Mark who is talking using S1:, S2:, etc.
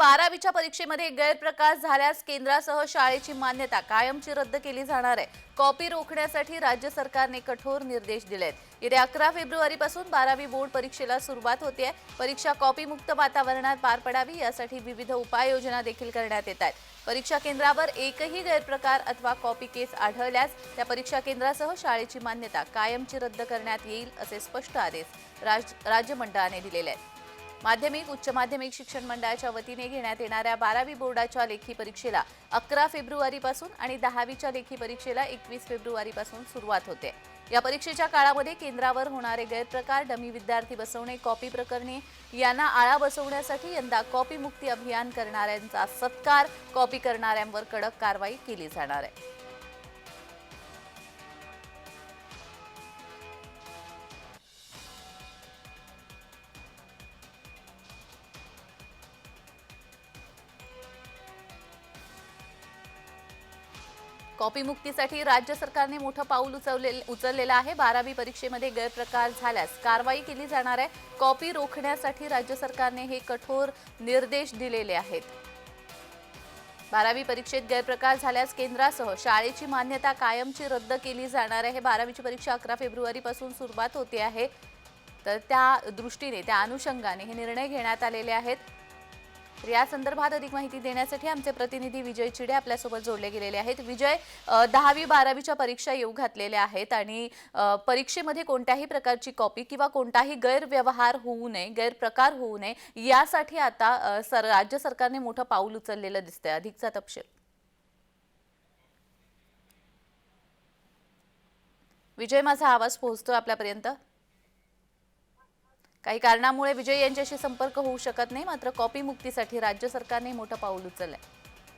S1: बारावीच्या परीक्षेमध्ये गैरप्रकार झाल्यास केंद्रासह शाळेची मान्यता कायमची रद्द केली जाणार आहे. कॉपी रोखण्यासाठी राज्य सरकारने कठोर निर्देश दिले आहेत येत्या अकरा फेब्रुवारीपासून बारावी बोर्ड परीक्षेला सुरुवात होते. परीक्षा कॉपीमुक्त वातावरणात पार पडावी यासाठी विविध उपाययोजना देखील करण्यात येत आहेत. परीक्षा केंद्रावर एकही गैरप्रकार अथवा कॉपी केस आढळल्यास त्या परीक्षा केंद्रासह शाळेची मान्यता कायमची रद्द करण्यात येईल असे स्पष्ट आदेश राज राज्य मंडळाने दिलेले आहेत. माध्यमिक उच्च माध्यमिक शिक्षण मंडळाच्या वतीने घेण्यात येणाऱ्या बारावी बोर्डाच्या लेखी परीक्षेला अकरा फेब्रुवारीपासून आणि दहावीच्या लेखी परीक्षेला एकवीस फेब्रुवारीपासून सुरुवात होते. या परीक्षेच्या काळामध्ये केंद्रावर होणारे गैरप्रकार डमी विद्यार्थी बसवणे कॉपी प्रकरणे यांना आळा बसवण्यासाठी यंदा कॉपी मुक्ती अभियान करणाऱ्यांचा सत्कार कॉपी करणाऱ्यांवर कडक कारवाई केली जाणार आहे. कॉपी मुक्तीसाठी राज्य सरकारने मोठं पाऊल उचलले उचललेलं आहे. बारावी परीक्षेमध्ये गैरप्रकार झाल्यास कारवाई केली जाणार आहे. कॉपी रोखण्यासाठी राज्य सरकारने हे कठोर निर्देश दिलेले आहेत. बारावी परीक्षेत गैरप्रकार झाल्यास केंद्रासह शाळेची मान्यता कायमची रद्द केली जाणार आहे. बारावीची परीक्षा अकरा फेब्रुवारीपासून सुरुवात होते आहे. तर त्या दृष्टीने त्या अनुषंगाने हे निर्णय घेण्यात आलेले आहेत. तर या संदर्भात अधिक माहिती देण्यासाठी आमचे प्रतिनिधी विजय चिडे आपल्यासोबत जोडले गेलेले आहेत. विजय दहावी बारावीच्या परीक्षा येऊ घातलेल्या आहेत आणि परीक्षेमध्ये कोणत्याही प्रकारची कॉपी किंवा कोणताही गैरव्यवहार होऊ नये गैरप्रकार होऊ नये यासाठी आता सर राज्य सरकारने मोठं पाऊल उचललेलं दिसतंय. अधिकचा तपशील. विजय माझा आवाज पोहोचतोय आपल्यापर्यंत? काही कारणामुळे विजय यांच्याशी संपर्क होऊ शकत नाही मात्र कॉपी मुक्तीसाठी राज्य सरकारने मोठं पाऊल उचललंय.